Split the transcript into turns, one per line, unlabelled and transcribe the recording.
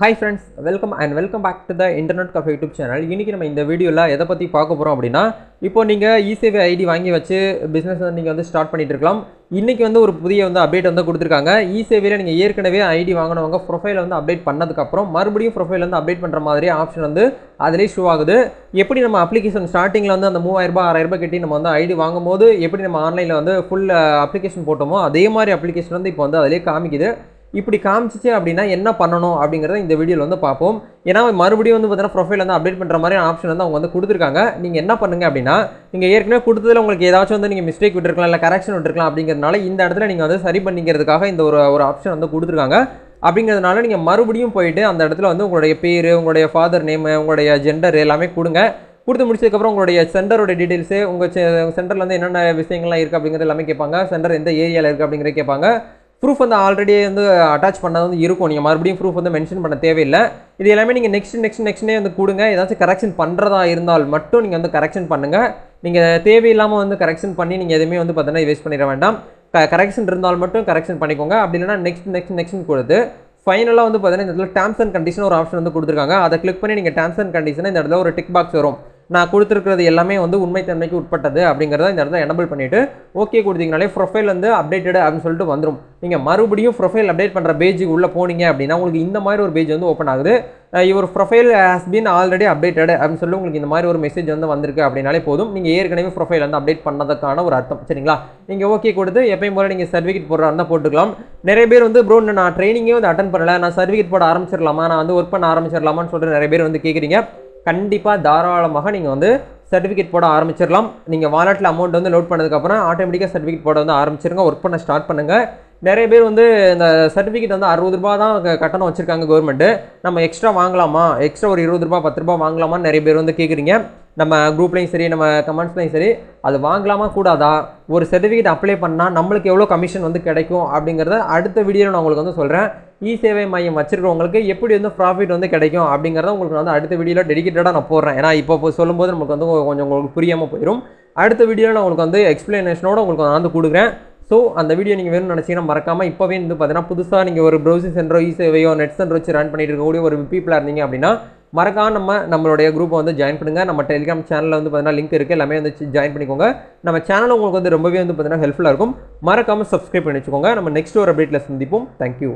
Hi friends welcome and welcome back to the internet cafe YouTube channel இன்றைக்கி நம்ம இந்த வீடியோவில் எதை பற்றி பார்க்க போகிறோம் அப்படின்னா இப்போ நீங்கள் இசேவை ஐடி வாங்கி வச்சு பிஸ்னஸ் வந்து நீங்கள் வந்து ஸ்டார்ட் பண்ணிட்டு இருக்கலாம். இன்றைக்கி வந்து ஒரு புதிய வந்து அப்டேட் வந்து கொடுத்துருக்காங்க. இசேவையில் நீங்கள் ஏற்கனவே ஐடி வாங்கினவங்க ப்ரொஃபைல் வந்து அப்டேட் பண்ணதுக்கப்புறம் மறுபடியும் ப்ரொஃபைல் வந்து அப்டேட் பண்ணுற மாதிரி ஆப்ஷன் வந்து அதிலே ஷூ ஆகுது. எப்படி நம்ம அப்ளிகேஷன் ஸ்டார்டிங்கில் வந்து அந்த மூவாயிரரூபா ஆறாயிரரூபா கட்டி நம்ம வந்து ஐடி வாங்கும்போது எப்படி நம்ம ஆன்லைனில் வந்து ஃபுல் அப்ளிகேஷன் uh, போட்டோமோ அதே மாதிரி அப்ளிகேஷன் வந்து இப்போ வந்து அதிலே காமிக்குது. இப்படி காமிச்சிச்சு அப்படின்னா என்ன பண்ணணும் அப்படிங்கிறத இந்த வீடியோவில் வந்து பார்ப்போம். ஏன்னா மறுபடியும் வந்து பார்த்தீங்கன்னா ப்ரொஃபைல் வந்து அப்டேட் பண்ணுற மாதிரி ஆப்ஷன் வந்து அவங்க வந்து கொடுத்துருக்காங்க. நீங்கள் என்ன பண்ணுங்க அப்படின்னா நீங்கள் ஏற்கனவே கொடுத்ததில் உங்களுக்கு ஏதாச்சும் வந்து நீங்கள் மிஸ்டேக் விட்டுருக்கலாம் இல்லை கரெக்ஷன் விட்டுருக்கலாம் அப்படிங்கிறதுனால இந்த இடத்துல நீங்கள் வந்து சரி பண்ணிக்கிறதுக்காக இந்த ஒரு ஒரு ஆப்ஷன் வந்து கொடுத்துருக்காங்க. அப்படிங்கிறதுனால நீங்கள் மறுபடியும் போயிட்டு அந்த இடத்துல வந்து உங்களுடைய பேர் உங்களுடைய ஃபாதர் நேமு உங்களுடைய ஜெண்டர் எல்லாமே கொடுங்க. கொடுத்து முடிச்சதுக்கப்புறம் உங்களுடைய சென்டரோட டீட்டெயில்ஸு உங்கள் சென்டரில் வந்து என்னென்ன விஷயங்கள்லாம் இருக்குது அப்படிங்கிறது எல்லாமே கேட்பாங்க. சென்டர் எந்த ஏரியாவில் இருக்குது அப்படிங்கிறத கேட்பாங்க. ப்ரூஃப் வந்து ஆல்ரெடி வந்து அட்டாச் பண்ணது வந்து இருக்கும். நீங்கள் மறுபடியும் ப்ரூஃப் வந்து மென்ஷன் பண்ண தேவையில்லை. இது எல்லாமே நீங்கள் நெக்ஸ்ட் நெக்ஸ்ட் நெக்ஸ்ட்னே வந்து கொடுங்க. ஏதாச்சும் கரெக்ஷன் பண்ணுறதா இருந்தால் மட்டும் நீங்கள் வந்து கரெக்ஷன் பண்ணுங்கள் நீங்கள் தேவையில்லாமல் வந்து கரெக்ஷன் பண்ணி நீங்கள் எதுவுமே வந்து பார்த்தீங்கன்னா வேஸ்ட் பண்ணிட வேண்டாம். க கரெக்ஷன் இருந்தால் மட்டும் கரெக்ஷன் பண்ணிக்கோங்க. அப்படி இல்லைனா நெக்ஸ்ட் நெக்ஸ்ட் நெக்ஸ்ட் கொடுத்து ஃபைனலாக வந்து பார்த்தீங்கன்னா இந்த இடத்துல டேர்ம்ஸ் அண்ட் கண்டிஷன் ஒரு ஆப்ஷன் வந்து கொடுத்துருக்காங்க. அதை கிளிக் பண்ணி நீங்கள் டேர்ம்ஸ் அண்ட் கண்டிஷனை இந்த இடத்துல ஒரு டிக் பாக்ஸ் வரும். நான் கொடுத்துருக்கிறது எல்லாமே வந்து உண்மைத்தன்மைக்கு உட்பட்டது அப்படிங்கிறத இந்த இடத்துல எனபிள் பண்ணிவிட்டு ஓகே கொடுத்தீங்கனாலே ப்ரொஃபைல் வந்து அப்டேட்டடு அப்படின்னு சொல்லிட்டு வந்துடும் நீங்கள் மறுபடியும் ப்ரொஃபைல் அப்டேட் பண்ணுற பேஜுக்கு உள்ளே போனீங்க அப்படின்னா உங்களுக்கு இந்த மாதிரி ஒரு பேஜ் வந்து ஓப்பன் ஆகுது. இவர் profile has been already updated அப்படின்னு சொல்லி உங்களுக்கு இந்த மாதிரி ஒரு மெசேஜ் வந்து வந்திருக்கு அப்படின்னாலே போதும். நீங்கள் ஏற்கனவே ப்ரொஃபைல் வந்து அப்டேட் பண்ணதுக்கான ஒரு அர்த்தம். சரிங்களா? நீங்கள் ஓகே கொடுத்து எப்பயும் போல நீங்கள் சர்டிஃபிகேட் போடுறா இருந்தால் போட்டுக்கலாம். நிறைய பேர் வந்து ப்ரோ நான் ட்ரைனிங்கே வந்து அட்டன் பண்ணலை. நான் சர்டிஃபிகேட் போட ஆரம்பிச்சிடலாமா? நான் வந்து ஒர்க் பண்ண ஆரம்பிச்சிடலாமான்னு சொல்லிட்டு நிறைய பேர் வந்து கேட்குறீங்க கண்டிப்பாக தாராளமாக நீங்கள் வந்து சர்டிஃபிகேட் போட ஆரம்பிச்சிடலாம். நீங்கள் வாலெட்டில் அமௌண்ட் வந்து லோட் பண்ணதுக்கப்புறம் ஆட்டோமேட்டிக்காக சர்டிஃபிகேட் போட வந்து ஆரம்பிச்சிருங்க. ஒர்க் பண்ண ஸ்டார்ட் பண்ணுங்கள் நிறைய பேர் வந்து இந்த சர்டிஃபிகேட் வந்து அறுபது ரூபா தான் கட்டணம் வச்சுருக்காங்க கவர்மெண்ட்டு நம்ம எக்ஸ்ட்ரா வாங்கலாமா? எக்ஸ்ட்ரா ஒரு இருபது ரூபா பத்து ரூபா வாங்கலாமான்னு நிறைய பேர் வந்து கேட்குறீங்க நம்ம குரூப்லேயும் சரி நம்ம கமெண்ட்ஸ்லையும் சரி அது வாங்கலாமா கூடாதா? ஒரு சர்டிஃபிகேட் அப்ளை பண்ணால் நம்மளுக்கு எவ்வளோ கமிஷன் வந்து கிடைக்கும் அப்படிங்கிறத அடுத்த வீடியோவில் நான் உங்களுக்கு வந்து சொல்கிறேன் இ சேவை மையம் வச்சுருக்கவங்களுக்கு எப்படி வந்து ப்ராஃபிட் வந்து கிடைக்கும் அப்படிங்கிறத உங்களுக்கு வந்து அடுத்த வீடியோவில் டெடிக்கேட்டடாக நான் போடுறேன். ஏன்னா இப்போ சொல்லும்போது நமக்கு வந்து கொஞ்சம் உங்களுக்கு புரியாமல் போயிடும் அடுத்த வீடியோவில் நான் உங்களுக்கு வந்து எக்ஸ்ப்ளனேஷனோட உங்களுக்கு நான் வந்து கொடுக்குறேன். ஸோ அந்த வீடியோ நீங்கள் வேணும்னு நினச்சிங்கன்னா மறக்காமல் இப்போவே வந்து பார்த்தீங்கன்னா புதுசாக நீங்கள் ஒரு ப்ரௌசிங் சென்டரோ இ சேவையோ நெட் சென்டர் வச்சு ரன் பண்ணிட்டு இருக்கக்கூடிய ஒரு பீப்பிளாக இருந்தீங்க அப்படின்னா மறக்காம நம்ம நம்மளுடைய குரூப்பை வந்து ஜாயின் பண்ணுங்கள் நம்ம டெலிகிராம் சேனலில் வந்து பார்த்தீங்கன்னா லிங்க் இருக்குது எல்லாமே வந்து ஜாயின் பண்ணிக்கோங்க. நம்ம சேனல் உங்களுக்கு வந்து ரொம்பவே வந்து பார்த்தீங்கன்னா ஹெல்ப்ஃபுல்லாக இருக்கும். மறக்காமல் சப்ஸ்கிரைப் பண்ணி வச்சுக்கோங்க. நம்ம நெக்ஸ்ட் ஒரு அப்டேட்டில் சந்திப்போம். தேங்க்யூ